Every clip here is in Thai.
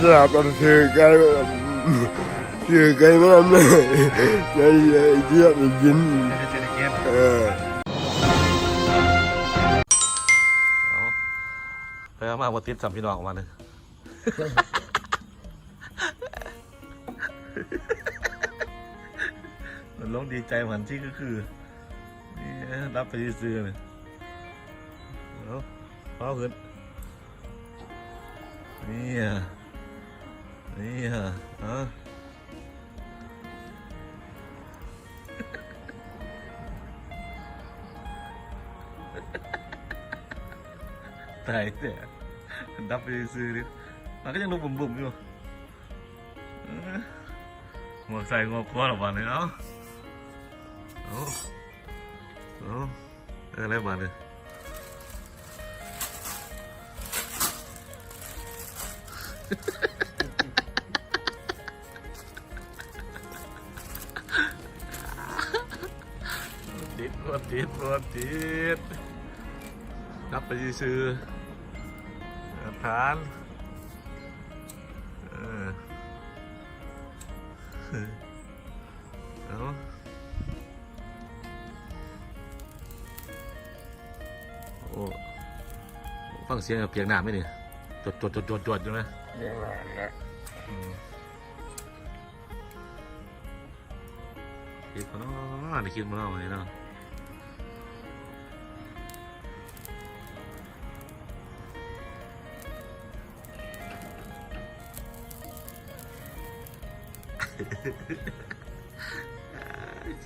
สลับกันคือไก่คือไก่มันทำเลยไก่เทียบกินเศรษฐกิจเออไปเอามาบติดสัมพี่น้องออกมาเลยมันลงดีใจเหมือนที่ก็คือนี่รับไปซื้อเลยเอาเอาขึ้นนี่ อะนี่อะเอาตายแต่ดับไปซื้อๆดิมันก็ยังลุกบุ่มๆอยู่เนเลยติดรถติดรถติดนับไปซื้อๆทานเออเอาโอ้ฟังเสียงเพียงหน้าไหมนี่จดจดจดจดจดอยู่นะเรื่องอะไรนะอืมคิดมาเนาะนี่คิดมาเนาะนี่เนาะ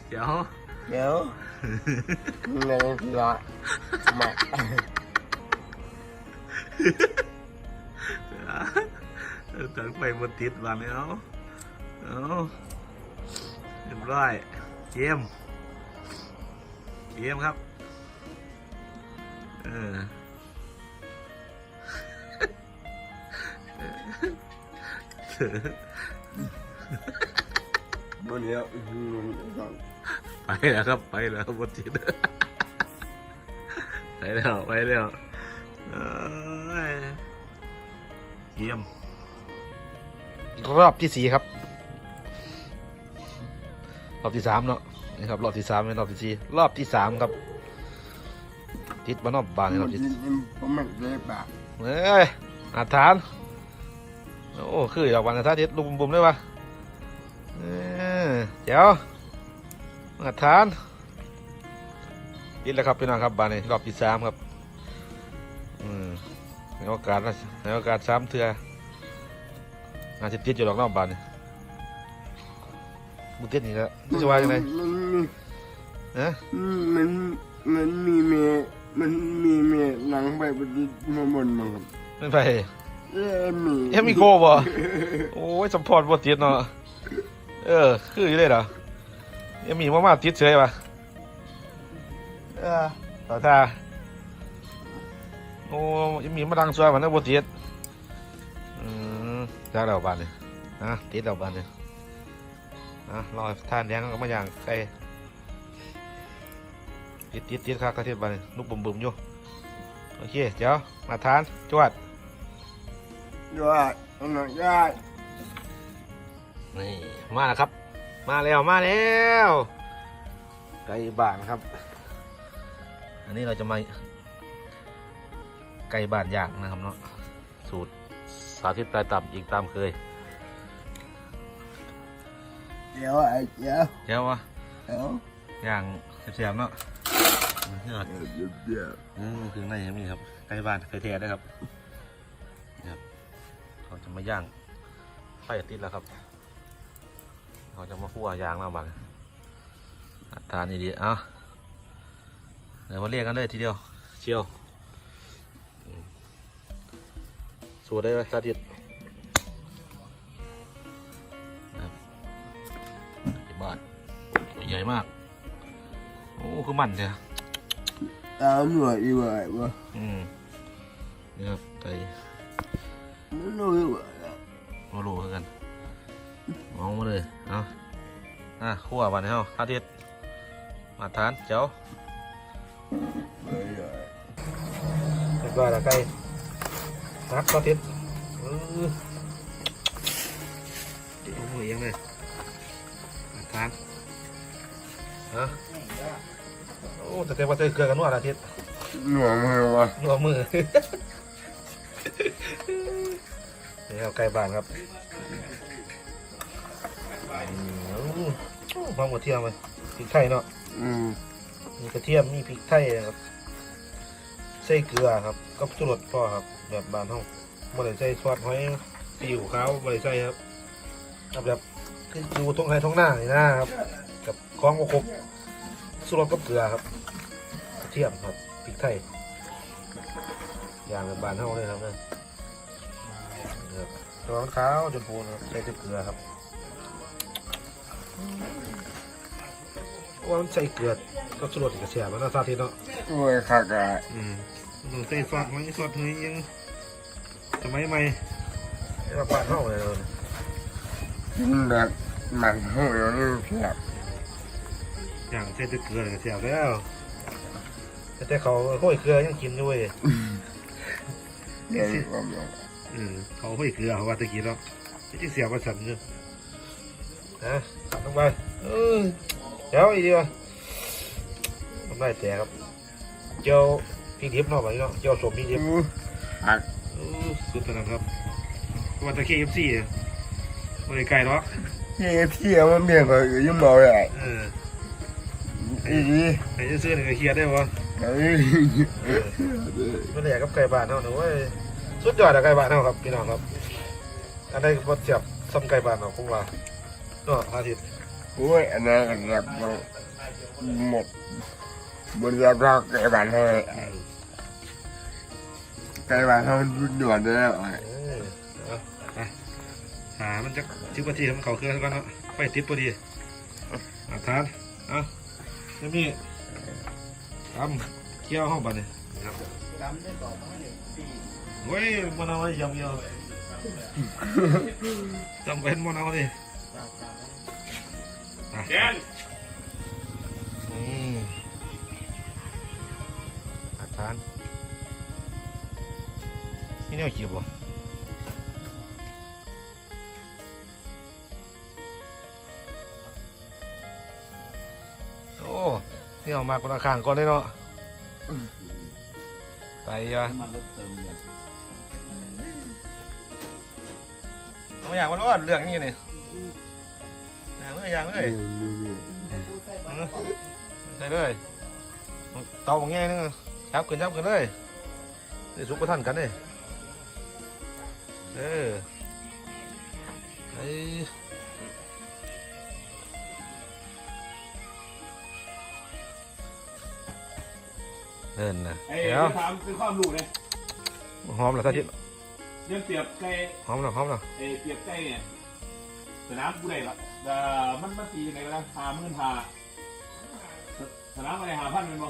เดี๋ยวเดี๋ยวเงินที่ละมาตั้งไปบนติดวันนี้เอาเอาเรียบร้อยเกมเกมครับ เออ บนเนี้ยไปแล้วครับไปแล้วบนติดไปแล้วไปแล้วเอ้ยเยี่ยมรอบที่สี่ครับ รอบที่สามเนาะนี่ครับรอบที่สามเป็นรอบที่สี่รอบที่สามครับติดมานอบบานในรอบที่ผมไม่ได้ปากเอ้ยอาทานโอ้คือดอกบานอาทานติดลุมบุ่มๆเลยวะ เออเจ้าอาทานติดแล้วครับพี่น้องครับบานในรอบที่สามครับอืมในโอกาสนะในโอกาสสามเทืออาจจะติดอยู่ดอกนอกบานนี่บุติดนี่ละนี่จะว่ายังไงมันนะมันมันมีเมียมันมีเมียหลังไปบนมาบนมั้งครับไม่ไปเอ้มีเอ็มมีโกบ่โอ้ยสปอร์ตบ่ติดเนาะ เออ คืออยู่เลยเหรอเอ็มมีมามาติดเฉยป่ะเออต่อท่าโอ้เอ็มมีมาดังสวยมันนะบ่ติดอืมจากแล้วบานนี่นะติดแล้วบานนี่อะรอท่านแดงก็มาอย่างไกลติดติดติดครับกระเทียบบานนี่ลูกบุ่มๆอยู่โอเคเดี๋ยวมาทานจวดยอดอันนั้นยอด นี่มาแล้วครับ มาแล้วมาแล้วไก่บ้านครับ อันนี้เราจะมาไก่บ้านย่างนะครับเนาะสูตรสาธิตปลายต่ำอีกตามเคยเดี๋ยวไอ้เดี๋ยวเจ้าวะเดี๋ยวย่างเสียบๆเนาะนี่ก่อนเดี๋ยวเดี๋ยวอืมคือในยังมีครับไก่บ้านไก่แท้ด้วยครับนี่ครับเขาจะมาย่างไฟติดแล้วครับ เขาจะมาคั่วย่างแล้วบ้างทานดีๆเอ้าเดี๋ยวมาเรียกกันเลยทีเดียว เชียวอืมสูตรได้ไหมสาธิตนะครับที่บ้านตัวใหญ่มาก โอ้ คือมันเนี่ยตามหน่วยดีกว่าบ่อืมนี่ครับไก่ไม่รู้ดีกว่ามาลูคือกัน มองมาเลยเอาอะคั่วบ้านเฮาสาธิตมาทานเจ้าเฮ้ยเรียบร้อยแล้วไก่ครับสาธิตอือยังเลยอาทานฮะโอ้แต่แต่ว่าเจอเกลือกันนวดอาทิตย์หน่วงมือวะนวดมือนี่ครับไก่บ้านครับอืมโอ้ ความกระเทียมเลยพริกไทยเนาะอืมมีกระเทียมมีพริกไทยนะครับใส่เกลือครับก็สุรสพ่อครับ แบบบ้านห้องบ่ได้ใส่ซอสหอยซีอิ๊วขาวบ่ได้ใส่ครับเอาแบบคืออยู่ท้องไร่ท้องหน้านี่นะครับ กับของก็ครบสุรสกับเกลือครับกระเทียมครับพริกไทยอย่างแบบบ้านเฮาเลยครับเนี่ยครับตัวมันขาวจนพูนะครับใส่แต่เกลือครับ ว่ามันใส่เกลือก็สุรสกับเสียมันน่าซาทีเนาะโอ้ยคักอะอืมต้องใส่ซอสไหมซอสเฮ้ยยังสมัยใหม่ให้มาบ้านเฮาเลยเนาะกินแบบหมันเท่าเดียวนี่แซ่บอย่างใส่แต่เกลือก็เสียแล้วแต่เขาห้อยเกลือยังกินอยู่เว้ยเดี๋ยวความร้อนอืมเขาห้อยเกลือเขาว่าตะกี้เนาะไม่ใช่เสียประสันเนอะ นะตัดลงไปเออเดี๋ยวอีกดีกว่าทำได้แต่ครับ เจียวพริกดิบเนาะไปเนาะเจียวสมพริกดิบอู้คักเออสุดขนาดครับว่าแตะเคเอฟซีบริไกลหรอกนี่เที่ยวมันเบี่ยงก็ยุ่งเบาเลยเอออีนี้ไอ้ซื้อหนึ่งก็เคลียร์ได้ปะเอ้ยเออไม่ได้กับไก่บ้านเท่านะเว้ยสุดยอดอะไก่บ้านเท่าครับพี่น้องครับอันนี้ก็เสียบซ้ำไก่บ้านเนาะผมว่าเนาะอาทิตย์โอ้ยอันนั้นก็แบบหมดบนรับรักไก่บ้านให้ไก่บ้านเขาดุด่วนเลยอะเออเอาไปหามันจะชิบนาทีให้มันเขาเครื่องซะก่อนเนาะไฟติดพอดีอาทานเอาเดี๋ยวนี่ตำเคี่ยวห้องบัดเนี่ยครับเว้ยมันเอาไว้ยำเดียวจำเป็นมันเอาดิ แกนอืมอาทานนี่แนวขีบบ่โอ้นี่ออกมาคนละข้างก่อนเลยเนาะไปอะเอาอย่างมันว่าเรื่องนี้นี่อย่างเลย อย่างเลยใส่เลยเตาบางแง่นึงจับขึ้นจับขึ้นเลยได้สุกกระทันกันเลยเออไอ้เดินนะไอ้เดี๋ยวถามคือความรู้เนี่ยหอมเหรอท่าทิศเรื่องเปรียบไก่หอมเหรอหอมเหรอไอ้เปรียบไก่เนี่ย สนามกูได้ละแต่มันมันตียังไงกันหาหมื่นหาสนามอะไรหาพันเป็นบ่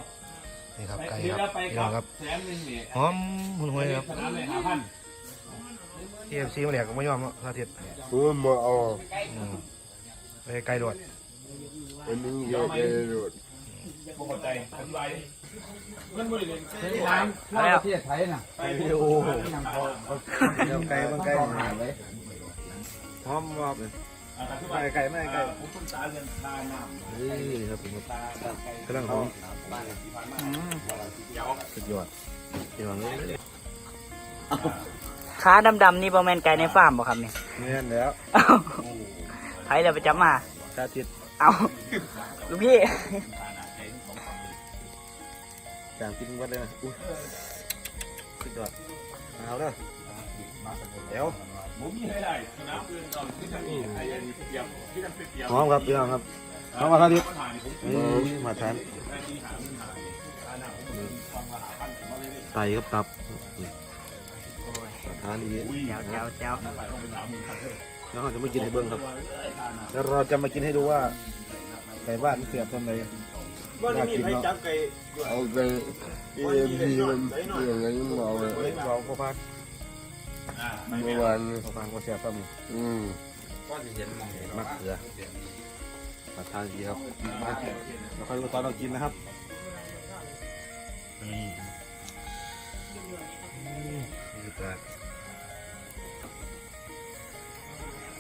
นี่ครับไปไก่เดี๋ยวครัเราบไปพี่กัน้อบงครับแสนหนึ่งเนี่ยหอมหุ่นหวยครับสนามเลยหาพันทีเอฟซีมาเนี่ยก็ไม่ยอมเนาะท่าทิศโอ้ยมาเอาอืมไปไก่โดดอันนี้เยอะเลยโดดบ่เข้าใจอธิบายดิมันบ่ได้เป็นที่ร้านทั่วประเทศไทยน่ะไปวิดีโอยังพอเดี๋ยวไก่บางไก่หาไว้หอมมากเลยอธิบา ยไก่ไม่ไก่ผมคนตาเงินตาหน้านี่ครับผมตาตาไก่กำลังหอม บ้านที่ผ่านมาเดี๋ยวสุดยอดพี่น้องเลยขาดำๆนี่บอแมนไก่ในฟาร์มบ่ครับเนี่ยแม่นแล้วเอ้าใครเราไปจับมาท่าทิศเอาลูกพี่ จางกินวัดเลยนะอุ้ยสุดยอดเอาเด้อเดี๋ยว ผมมีให้ได้สนามอื่นก่อนที่จะมีไอ้ยันเตรียมที่จะเตรียมหอมครับพี่น้องครับหอมมาท่าทิศปัญหานี่ผมนี่มาทานได้ที่หาปัญหานี่ตาหน้าผมทำมาหาพันผมมาเลยไตครับตับมาทานดีเจ้าเจ้าเจ้าไปต้องเป็นสามหมื่นพันเลยแล้วเราจะมากินให้เบิ่งครับ แล้วเราจะมากินให้ดูว่าไก่บ้านมันเสียบทำไมน่ากินเนาะเอาไปเอ็มพีมันเรื่องอะไรยุ่งเบาเลยเฮ้ยเราก็พัก เมื่อวานเราพักก็เสียบซ้ำอืมมะเขือมาทานดีครับมาเราค่อยดูตอนเรากินนะครับนี่นี่คือปลา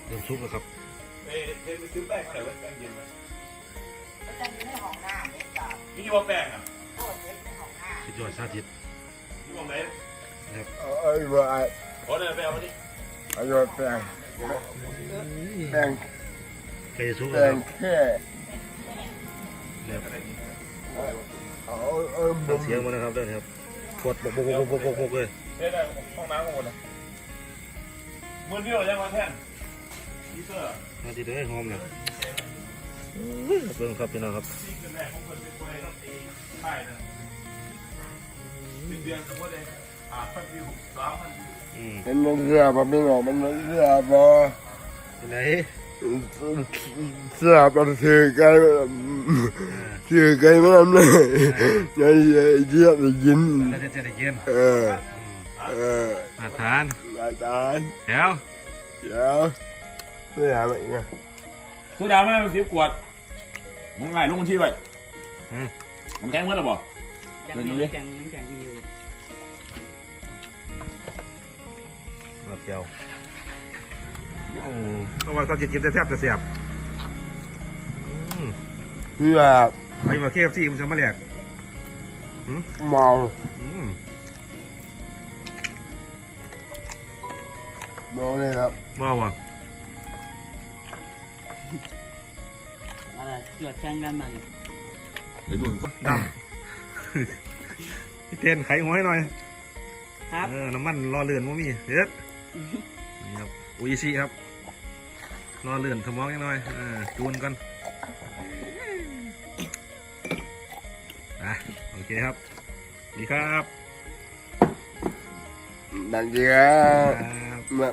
เริ่มซุปแล้วครับเอ้ยเทนไปซื้อแป้งมาหน่อยไว้แป้งเย็นไหมจะอยู่ในห้องน้ำเนี่ยจ้ะนี่ว่าแป้งอะโทษเด็กในห้องน้ำสุดยอดสาธิตนี่ว่าไหนไอ้บ้า ขอเดินไปเอามาดิไอ้บ้าแปลงแปลงไก่สุกแปลแล้วงแค่เอาเอาบุเสียงมันนะครับเด้อครับปวดบกบกบกบกบกเลยเฮ้ยได้ห้องน้ำข้างบนนะมือพี่เรายังมาแท่นนี่เสื้อมาดีเด้อหอมเลยเบิ่งครับพี่น้องครับซีกันแรกของคนเป็นคนต้องตีใช่นะเดือนสมมติเลยอ่าพันวิวสา มพันวิวอืมมันมันเรือมันไม่หรอกมันเรือพอเป็นไหนเสื้อมันถือไกลถือไกลมันทำเลยไอ้เจี๊ยบได้ยินเราจะจะได้กินเออเออมาทานอาจารย์แถวเดี๋ยวเสื้ออะไรเงี้ยสุดาไม่เป็นสิบขวดมึงไงลงบัญชีไว้มันแกงเมื่อไหร่บ่ยังเดี๋ยวมีดูดิยังยังยังมีอยู่ มาเจียวโอ้เพราะว่าเขาจะกินแต่แซ่บแต่แซ่บอืมเสื้อไปมาเคฟซีมันจะมาแหลกเมาอืมเมาเลยครับว้าวอะอะไรหยดแข่งกันมันเดี๋ยวดูดำพี่เต้นไขหัวให้หน่อยครับเออน้ำมันรอเลื่อนว่ามีเด็ด นี่ครับอุยซีครับรอเลื่อนสมองนิดหน่อยเออจูนก่อนอะโอเคครับดีครับ ดังเดียว ครับแบบ